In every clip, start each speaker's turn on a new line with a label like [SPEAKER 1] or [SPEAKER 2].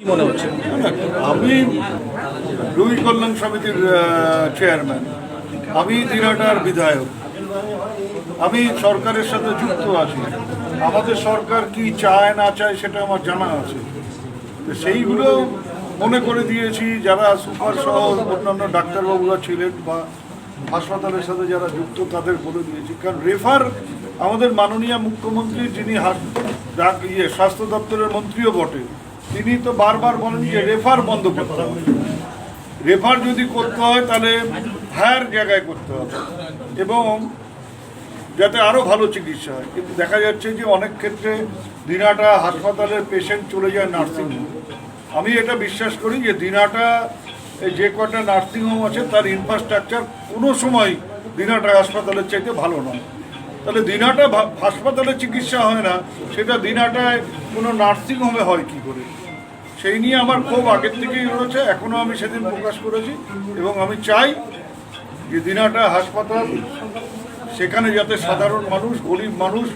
[SPEAKER 1] মনে হচ্ছে?
[SPEAKER 2] আমি রুই কল্যাণ সমিতির চেয়ারম্যান আমি দিনাটার বিধায়ক। আমি সরকারের সাথে যুক্ত আছি। আমাদের সরকার কি চায়, না চায়, সেটা আমার জানা আছে। সেইগুলো মনে করে দিয়েছি, যারা সুপার সহ অন্যান্য ডাক্তারবাবুরা ছিলেন বা হাসপাতালের সাথে যারা যুক্ত, তাদের বলে দিয়েছি। কারণ রেফার আমাদের মাননীয় মুখ্যমন্ত্রী, যিনি ইয়ে স্বাস্থ্য দপ্তরের মন্ত্রীও বটে। তিনি তো বারবার বলেন যে রেফার বন্ধ করতে হবে। রেফার যদি করতে হয়, তাহলে হায়ার জায়গায় করতে হবে। এবং যাতে আরও ভালো চিকিৎসা হয়। কিন্তু দেখা যাচ্ছে যে অনেক ক্ষেত্রে দিনাটা হাসপাতালের পেশেন্ট চলে যায় নার্সিংহোম আমি এটা বিশ্বাস করি যে দিনাটা যে কটা নার্সিংহোম আছে, তার ইনফ্রাস্ট্রাকচার কোনো সময় দিনাটা হাসপাতালের চাইতে ভালো নয়। তাহলে দিনাটা ভা- হাসপাতালে চিকিৎসা হয় না, সেটা দিনাটায় কোনো নার্সিংহোমে হয় কি করে সেই নিয়ে আমার খুব আগের থেকেই রয়েছে, এখনও আমি সেদিন প্রকাশ করেছি এবং আমি চাই যে দিনাটা হাসপাতাল, সেখানে যাতে সাধারণ মানুষ, গরিব মানুষ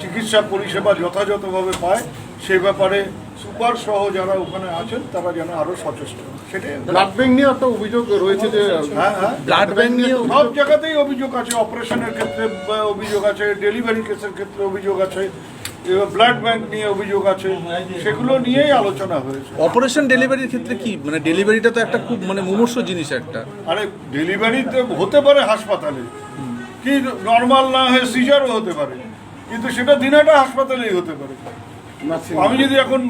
[SPEAKER 2] চিকিৎসা পরিষেবা যথাযথভাবে পায়, সে ব্যাপারে সুপার সহ যারা ওখানে আছেন, তারা যেন আরও সচেষ্ট। সেটাই
[SPEAKER 3] ব্লাড ব্যাংক নিয়ে একটা অভিযোগ রয়েছে যে
[SPEAKER 2] হ্যাঁ হ্যাঁ।
[SPEAKER 1] ব্লাড ব্যাংক নিয়ে
[SPEAKER 2] সব জায়গাতেই অভিযোগ আছে। অপারেশনের ক্ষেত্রে বা অভিযোগ আছে। ডেলিভারি কেসের ক্ষেত্রে অভিযোগ আছে। ব্লাড ব্যাংক নিয়ে অভিযোগ আছে। সেগুলো নিয়েই আলোচনা হয়েছে।
[SPEAKER 1] অপারেশন ডেলিভারির ক্ষেত্রে কি? মানে ডেলিভারিটা তো একটা খুব মানে মুমূর্ষ জিনিস একটা।
[SPEAKER 2] আরে ডেলিভারি হতে পারে হাসপাতালে। কি নর্মাল না হয়ে সিজারও হতে পারে। কিন্তু সেটা দিনাটা হাসপাতালেই হতে পারে। আমি যদি এখন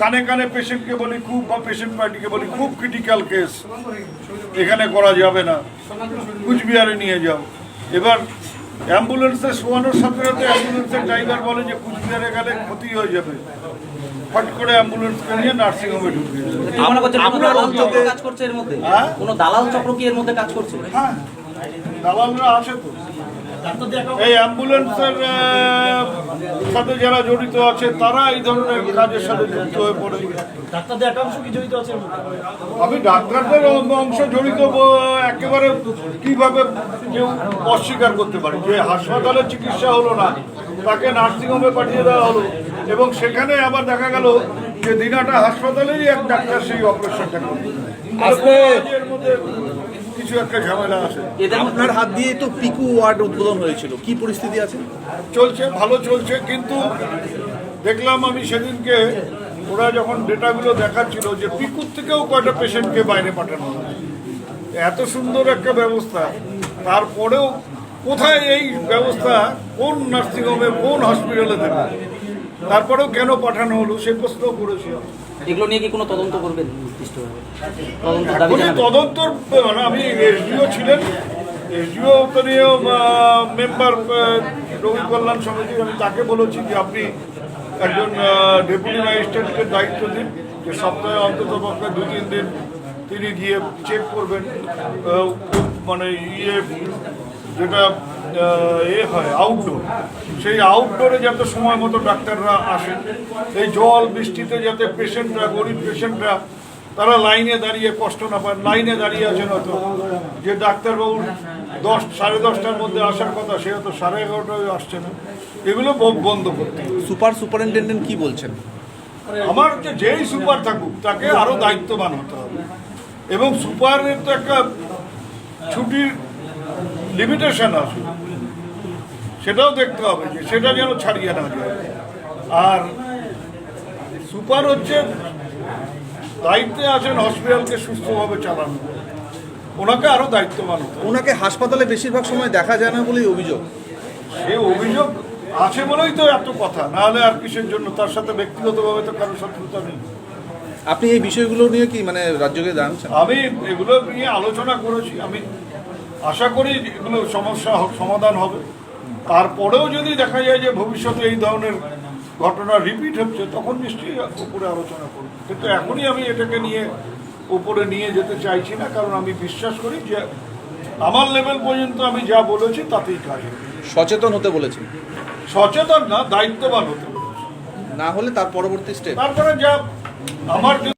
[SPEAKER 2] কানে কানে পেশেন্টকে বলি খুব বা পেশেন্ট পার্টিকে বলি খুব ক্রিটিক্যাল কেস এখানে করা যাবে না। কুচবিহারে নিয়ে যাও। এবার অ্যাম্বুলেন্সে শোয়ানোর সাথে সাথে অ্যাম্বুলেন্সের ড্রাইভার বলে যে কুচবিহারে গেলে ক্ষতি হয়ে যাবে। ফট করে অ্যাম্বুলেন্সকে নিয়ে নার্সিংহোমে ঢুকিয়ে দেবে
[SPEAKER 4] কি করছেন কোনো দালাল চক্র কাজ করছে এর মধ্যে?
[SPEAKER 2] হ্যাঁ?
[SPEAKER 4] কোনো দালাল চক্র কি এর মধ্যে কাজ করছে?
[SPEAKER 2] হ্যাঁ। দালালরা আছে তো। এই অ্যাম্বুলেন্সের সাথে যারা জড়িত আছে তারা এই ধরনের কাজের সাথে যুক্ত হয়ে পড়ে। আমি ডাক্তারদের অংশ জড়িত একেবারে কীভাবে কেউ অস্বীকার করতে পারি? যে হাসপাতালে চিকিৎসা হলো না তাকে নার্সিংহোমে পাঠিয়ে দেওয়া হলো এবং সেখানে আবার দেখা গেল যে দিনাটা হাসপাতালেই এক ডাক্তার সেই অপারেশনটা করবে এর মধ্যে কিছু একটা ঝামেলা আছে।
[SPEAKER 1] আপনার হাত দিয়ে তো পিকু ওয়ার্ড উদ্বোধন হয়েছিল। কি পরিস্থিতি আছে?
[SPEAKER 2] চলছে ভালো চলছে কিন্তু দেখলাম আমি সেদিনকে ওরা যখন ডেটাগুলো দেখাচ্ছিল যে পিকুর থেকেও কয়টা পেশেন্টকে বাইরে পাঠানো এত সুন্দর একটা ব্যবস্থা। তারপরেও কোথায় এই ব্যবস্থা কোন নার্সিংহোমে কোন হসপিটালে দেবে? তারপরেও কেন পাঠানো হলো? সে প্রশ্ন করেছি
[SPEAKER 4] এগুলো নিয়ে কি কোনো তদন্ত করবেন? নির্দিষ্টভাবে তদন্ত
[SPEAKER 2] তদন্তর মানে আমি এসডিও ছিলেন। এসডিও নিয়েও মেম্বার রবি কল্যাণ সমিতির আমি তাকে বলেছি যে আপনি একজন ডেপুটি ম্যাজিস্ট্রেটকে দায়িত্ব দিন যে সপ্তাহে অন্তত পক্ষে দু তিন দিন তিনি গিয়ে চেক করবেন। মানে ইয়ে যেটা এ হয় আউটডোর সেই আউটডোরে যাতে সময় মতো ডাক্তাররা আসেন এই জল বৃষ্টিতে যাতে পেশেন্টরা গরিব পেশেন্টরা তারা লাইনে দাঁড়িয়ে কষ্ট না পায় লাইনে দাঁড়িয়ে আছেন হয়তো। যে ডাক্তারবাবু দশ সাড়ে দশটার মধ্যে আসার কথা সে হয়তো সাড়ে এগারোটায় আসছে না। এগুলো বন্ধ করতে হবে।
[SPEAKER 1] সুপার সুপারিনটেন্ডেন্ট কি বলছেন?
[SPEAKER 2] আমার যে যেই সুপার থাকুক তাকে আরও দায়িত্ববান হতে হবে। এবং সুপারের তো একটা ছুটির লিমিটেশন আছে। সেটাও দেখতে হবে যে সেটা যেন ছাড়িয়ে না যায়। আর সুপার হচ্ছে দায়িত্বে আছেন হসপিটালকে সুস্থভাবে চালানো। ওনাকে আরও দায়িত্ববান
[SPEAKER 1] ওনাকে হাসপাতালে বেশিরভাগ সময় দেখা যায় না বলেই অভিযোগ।
[SPEAKER 2] সে অভিযোগ আছে বলেই তো এত কথা। নাহলে আর কিসের জন্য? তার সাথে ব্যক্তিগতভাবে তো কারও শত্রুতা নেই।
[SPEAKER 1] আপনি এই বিষয়গুলো নিয়ে কি মানে রাজ্যকে জানছেন
[SPEAKER 2] আমি এগুলো নিয়ে আলোচনা করেছি। আমি আশা করি এগুলো সমস্যা সমাধান হবে। তারপরেও যদি দেখা যায় যে ভবিষ্যতে এই ধরনের ঘটনা রিপিট হচ্ছে তখন নিশ্চয়ই উপরে আলোচনা করব। কিন্তু এখনই আমি এটাকে নিয়ে উপরে নিয়ে যেতে চাইছি না কারণ আমি বিশ্বাস করি যে আমার লেভেল পর্যন্ত আমি যা বলেছি তাতেই কাজ
[SPEAKER 1] সচেতন হতে বলেছেন।
[SPEAKER 2] সচেতন না দায়িত্ববান হতে
[SPEAKER 1] না হলে তার পরবর্তী স্টেপ
[SPEAKER 2] তারপরে যা আমার